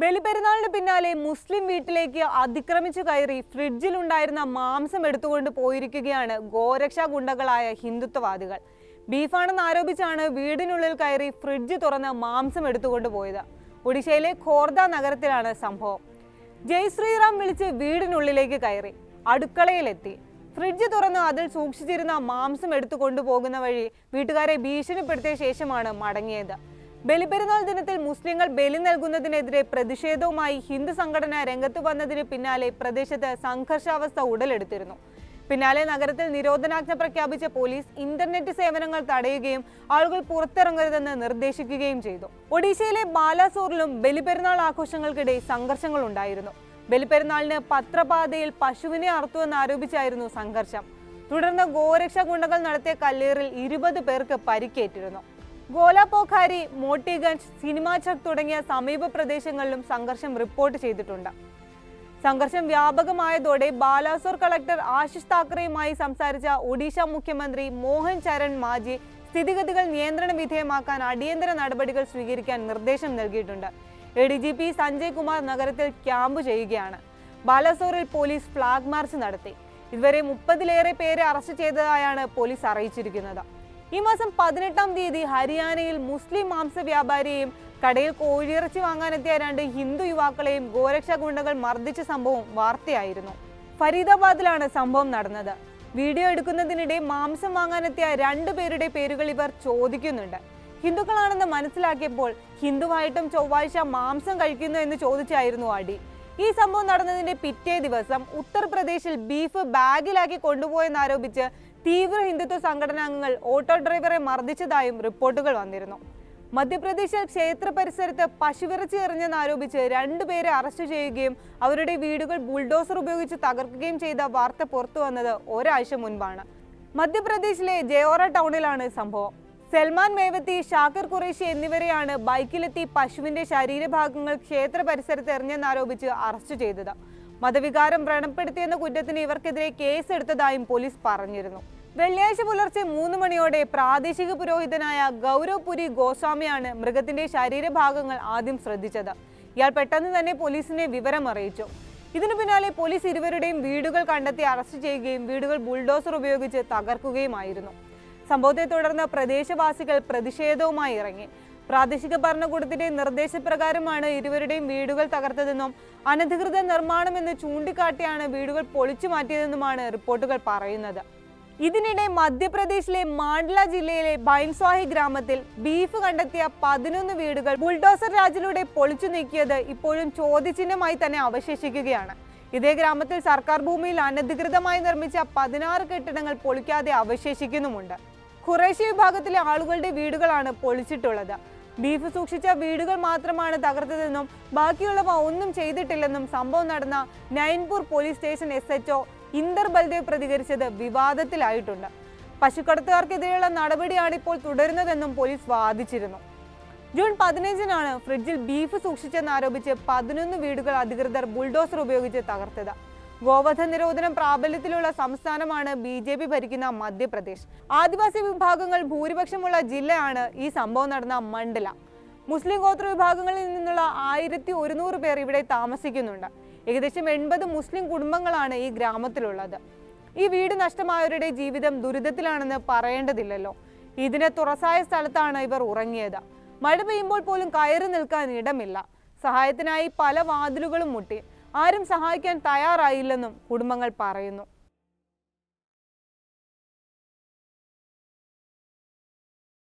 ബലിപെരുന്നാളിന് പിന്നാലെ മുസ്ലിം വീട്ടിലേക്ക് അതിക്രമിച്ചു കയറി ഫ്രിഡ്ജിലുണ്ടായിരുന്ന മാംസം എടുത്തുകൊണ്ട് പോയിരിക്കുകയാണ് ഗോരക്ഷാ ഗുണ്ടകളായ ഹിന്ദുത്വവാദികൾ. ബീഫാണെന്ന് ആരോപിച്ചാണ് വീടിനുള്ളിൽ കയറി ഫ്രിഡ്ജ് തുറന്ന് മാംസം എടുത്തുകൊണ്ട് പോയത്. ഒഡീഷയിലെ ഖോർദ നഗരത്തിലാണ് സംഭവം. ജയ് ശ്രീറാം വിളിച്ച് വീടിനുള്ളിലേക്ക് കയറി അടുക്കളയിലെത്തി. ഫ്രിഡ്ജ് തുറന്ന് അതിൽ സൂക്ഷിച്ചിരുന്ന മാംസം എടുത്തു കൊണ്ടുപോകുന്ന വഴി വീട്ടുകാരെ ഭീഷണിപ്പെടുത്തിയ ശേഷമാണ് മടങ്ങിയത്. ബലിപെരുന്നാൾ ദിനത്തിൽ മുസ്ലിങ്ങൾ ബലി നൽകുന്നതിനെതിരെ പ്രതിഷേധവുമായി ഹിന്ദു സംഘടന രംഗത്ത് വന്നതിന് പിന്നാലെ പ്രദേശത്ത് സംഘർഷാവസ്ഥ ഉടലെടുത്തിരുന്നു. പിന്നാലെ നഗരത്തിൽ നിരോധനാജ്ഞ പ്രഖ്യാപിച്ച പോലീസ് ഇന്റർനെറ്റ് സേവനങ്ങൾ തടയുകയും ആളുകൾ പുറത്തിറങ്ങരുതെന്ന് നിർദ്ദേശിക്കുകയും ചെയ്തു. ഒഡീഷയിലെ ബാലാസോറിലും ബലിപെരുന്നാൾ ആഘോഷങ്ങൾക്കിടെ സംഘർഷങ്ങൾ ഉണ്ടായിരുന്നു. ബലിപെരുന്നാളിന് പത്രപാതയിൽ പശുവിനെ അറുത്തുവെന്ന് ആരോപിച്ചായിരുന്നു സംഘർഷം. തുടർന്ന് ഗോരക്ഷാ ഗുണ്ടകൾ നടത്തിയ കല്ലേറിൽ ഇരുപത് പേർക്ക് പരിക്കേറ്റിരുന്നു. ഗോലാപോഖാരി മോട്ടിഗഞ്ച് സിനിമാചക് തുടങ്ങിയ സമീപ പ്രദേശങ്ങളിലും സംഘർഷം റിപ്പോർട്ട് ചെയ്തിട്ടുണ്ട്. സംഘർഷം വ്യാപകമായതോടെ ബാലാസോർ കളക്ടർ ആശിഷ് താക്കറെയുമായി സംസാരിച്ച ഒഡീഷ മുഖ്യമന്ത്രി മോഹൻ ചരൺ മാജി സ്ഥിതിഗതികൾ നിയന്ത്രണ വിധേയമാക്കാൻ അടിയന്തര നടപടികൾ സ്വീകരിക്കാൻ നിർദ്ദേശം നൽകിയിട്ടുണ്ട്. A D G P Sanjay Kumar നഗരത്തിൽ ക്യാമ്പ് ചെയ്യുകയാണ്. ബാലാസോറിൽ പോലീസ് ഫ്ളാഗ് മാർച്ച് നടത്തി. ഇതുവരെ മുപ്പതിലേറെ പേരെ അറസ്റ്റ് ചെയ്തതായാണ് പോലീസ് അറിയിച്ചിരിക്കുന്നത്. ഈ മാസം പതിനെട്ടാം തീയതി ഹരിയാനയിൽ മുസ്ലിം മാംസ വ്യാപാരിയെയും കടയിൽ കോഴിയിറച്ചി വാങ്ങാനെത്തിയ രണ്ട് ഹിന്ദു യുവാക്കളെയും ഗോരക്ഷാ ഗുണ്ടകൾ മർദ്ദിച്ച സംഭവം വാർത്തയായിരുന്നു. ഫരീദാബാദിലാണ് സംഭവം നടന്നത്. വീഡിയോ എടുക്കുന്നതിനിടെ മാംസം വാങ്ങാനെത്തിയ രണ്ടു പേരുടെ പേരുകൾ ഇവർ ചോദിക്കുന്നുണ്ട്. ഹിന്ദുക്കളാണെന്ന് മനസ്സിലാക്കിയപ്പോൾ ഹിന്ദുവായിട്ടും ചൊവ്വാഴ്ച മാംസം കഴിക്കുന്നു എന്ന് ചോദിച്ചായിരുന്നു അടി. ഈ സംഭവം നടന്നതിന്റെ പിറ്റേ ദിവസം ഉത്തർപ്രദേശിൽ ബീഫ് ബാഗിലാക്കി കൊണ്ടുപോയെന്നാരോപിച്ച് തീവ്ര ഹിന്ദുത്വ സംഘടനാംഗങ്ങൾ ഓട്ടോ ഡ്രൈവറെ മർദ്ദിച്ചതായും റിപ്പോർട്ടുകൾ വന്നിരുന്നു. മധ്യപ്രദേശിൽ ക്ഷേത്ര പരിസരത്ത് പശുവിറച്ചി എറിഞ്ഞെന്നാരോപിച്ച് രണ്ടുപേരെ അറസ്റ്റ് ചെയ്യുകയും അവരുടെ വീടുകൾ ബുൾഡോസർ ഉപയോഗിച്ച് തകർക്കുകയും ചെയ്ത വാർത്ത പുറത്തു വന്നത് ഒരാഴ്ച മുൻപാണ്. മധ്യപ്രദേശിലെ ജയോറ ടൗണിലാണ് സംഭവം. സൽമാൻ മേവത്തി ഷാക്കിർ ഖുറേഷി എന്നിവരെയാണ് ബൈക്കിലെത്തി പശുവിന്റെ ശരീരഭാഗങ്ങൾ ക്ഷേത്ര പരിസരത്ത് എറിഞ്ഞെന്നാരോപിച്ച് അറസ്റ്റ് ചെയ്തത്. മതവികാരം വ്രണപ്പെടുത്തിയെന്ന കുറ്റത്തിന് ഇവർക്കെതിരെ കേസെടുത്തതായും പോലീസ് പറഞ്ഞിരുന്നു. വെള്ളിയാഴ്ച പുലർച്ചെ മൂന്ന് മണിയോടെ പ്രാദേശിക പുരോഹിതനായ ഗൗരവ് പുരി ഗോസ്വാമിയാണ് മൃഗത്തിന്റെ ശരീരഭാഗങ്ങൾ ആദ്യം ശ്രദ്ധിച്ചത്. ഇയാൾ പെട്ടെന്ന് തന്നെ പോലീസിനെ വിവരം അറിയിച്ചു. ഇതിനു പിന്നാലെ പോലീസ് ഇരുവരുടെയും വീടുകൾ കണ്ടെത്തി അറസ്റ്റ് ചെയ്യുകയും വീടുകൾ ബുൾഡോസർ ഉപയോഗിച്ച് തകർക്കുകയുമായിരുന്നു. സംഭവത്തെ തുടർന്ന് പ്രദേശവാസികൾ പ്രതിഷേധവുമായി ഇറങ്ങി. പ്രാദേശിക ഭരണകൂടത്തിന്റെ നിർദ്ദേശപ്രകാരമാണ് ഇരുവരുടെയും വീടുകൾ തകർത്തതെന്നും അനധികൃത നിർമ്മാണമെന്ന് ചൂണ്ടിക്കാട്ടിയാണ് വീടുകൾ പൊളിച്ചു മാറ്റിയതെന്നുമാണ് റിപ്പോർട്ടുകൾ പറയുന്നത്. ഇതിനിടെ മധ്യപ്രദേശിലെ മാണ്ഡ്ല ജില്ലയിലെ ബൈൻസ്വാഹി ഗ്രാമത്തിൽ ബീഫ് കണ്ടെത്തിയ പതിനൊന്ന് വീടുകൾ ബുൾഡോസർ രാജിലൂടെ പൊളിച്ചു നീക്കിയത് ഇപ്പോഴും ചോദ്യചിഹ്നമായി തന്നെ അവശേഷിക്കുകയാണ്. ഇതേ ഗ്രാമത്തിൽ സർക്കാർ ഭൂമിയിൽ അനധികൃതമായി നിർമ്മിച്ച പതിനാറ് കെട്ടിടങ്ങൾ പൊളിക്കാതെ അവശേഷിക്കുന്നുമുണ്ട്. ഖുറേഷ്യ വിഭാഗത്തിലെ ആളുകളുടെ വീടുകളാണ് പൊളിച്ചിട്ടുള്ളത്. ബീഫ് സൂക്ഷിച്ച വീടുകൾ മാത്രമാണ് തകർത്തതെന്നും ബാക്കിയുള്ളവ ഒന്നും ചെയ്തിട്ടില്ലെന്നും സംഭവം നടന്ന Nainpur police station S HO Inder Baldev പ്രതികരിച്ചത് വിവാദത്തിലായിട്ടുണ്ട്. പശുക്കടത്തുകാർക്കെതിരെയുള്ള നടപടിയാണ് ഇപ്പോൾ തുടരുന്നതെന്നും പോലീസ് വാദിച്ചിരുന്നു. ജൂൺ പതിനഞ്ചിനാണ് ഫ്രിഡ്ജിൽ ബീഫ് സൂക്ഷിച്ചെന്നാരോപിച്ച് പതിനൊന്ന് വീടുകൾ അധികൃതർ ബുൾഡോസർ ഉപയോഗിച്ച് തകർത്തത്. ഗോവധ നിരോധനം പ്രാബല്യത്തിലുള്ള സംസ്ഥാനമാണ് ബി ജെ പി ഭരിക്കുന്ന മധ്യപ്രദേശ്. ആദിവാസി വിഭാഗങ്ങൾ ഭൂരിപക്ഷമുള്ള ജില്ലയാണ് ഈ സംഭവം നടന്ന മണ്ഡല. മുസ്ലിം ഗോത്ര വിഭാഗങ്ങളിൽ നിന്നുള്ള ആയിരത്തി ഒരുന്നൂറ് പേർ ഇവിടെ താമസിക്കുന്നുണ്ട്. ഏകദേശം എൺപത് മുസ്ലിം കുടുംബങ്ങളാണ് ഈ ഗ്രാമത്തിലുള്ളത്. ഈ വീട് നഷ്ടമായവരുടെ ജീവിതം ദുരിതത്തിലാണെന്ന് പറയേണ്ടതില്ലല്ലോ. ഇതിന് തുറസായ സ്ഥലത്താണ് ഇവർ ഉറങ്ങിയത്. മഴ പെയ്യുമ്പോൾ പോലും കയറി നിൽക്കാൻ ഇടമില്ല. സഹായത്തിനായി പല വാതിലുകളും മുട്ടി. ആരും സഹായിക്കാൻ തയ്യാറായില്ലെന്നും കുടുംബങ്ങൾ പറയുന്നു.